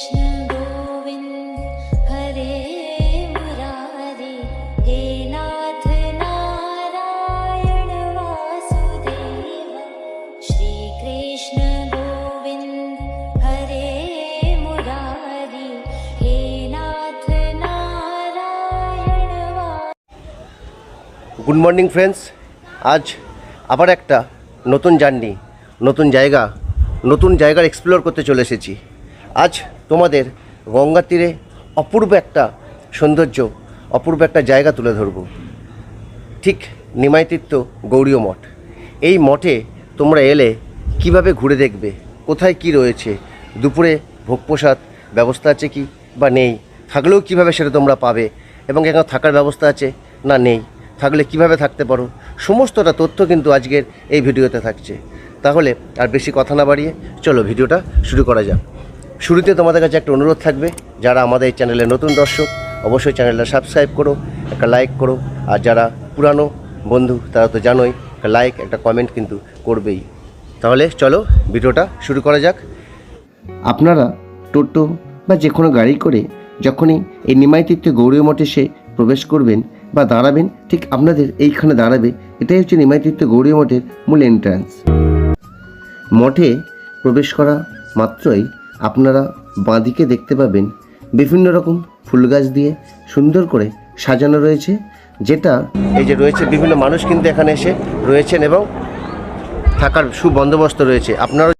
Good morning friends আজ আবার একটা নতুন জার্নি নতুন জায়গা, নতুন জায়গার এক্সপ্লোর করতে চলে এসেছি। আজ তোমাদের গঙ্গা তীরে অপূর্ব একটা সৌন্দর্য, অপূর্ব একটা জায়গা তুলে ধরব। ঠিক নিমাইতীর্থ গৌরীয় মঠ। এই মঠে তোমরা এলে কীভাবে ঘুরে দেখবে? কোথায় কি রয়েছে? দুপুরে ভোগ প্রসাদ ব্যবস্থা আছে কি বা নেই? থাকলেও কীভাবে সেটা তোমরা পাবে? এবং এখানে থাকার ব্যবস্থা আছে না নেই? থাকলে কীভাবে থাকতে পারো? সমস্তটা তথ্য কিন্তু আজকের এই ভিডিওতে থাকছে। তাহলে আর বেশি কথা না বাড়িয়ে চলো ভিডিওটা শুরু করা যাক। শুরুতে তোমাদের কাছে একটা অনুরোধ থাকবে, যারা আমাদের এই চ্যানেলে নতুন দর্শক, অবশ্যই চ্যানেলটা সাবস্ক্রাইব করো, একটা লাইক করো, আর যারা পুরানো বন্ধু, তারা তো জানোই, একটা লাইক, একটা কমেন্ট কিন্তু করবেই। তাহলে চলো ভিডিওটা শুরু করা যাক। আপনারা টোটো বা যে কোনো গাড়ি করে যখনই এই নিমাইতীর্থ গৌরী মঠে সে প্রবেশ করবেন বা দাঁড়াবেন, ঠিক আপনাদের এইখানে দাঁড়াবে, এটাই হচ্ছে নিমাইতীর্থ গৌরী মঠের মূল এন্ট্রান্স মঠে প্রবেশ করা মাত্রই আপনারা বাঁদিকে দেখতে পাবেন বিভিন্ন রকম ফুল গাছ দিয়ে সুন্দর করে সাজানো রয়েছে, যেটা এই যে রয়েছে বিভিন্ন মানুষ কিন্তু এখানে এসে রয়েছেন এবং থাকার সুবন্দোবস্ত রয়েছে। আপনারা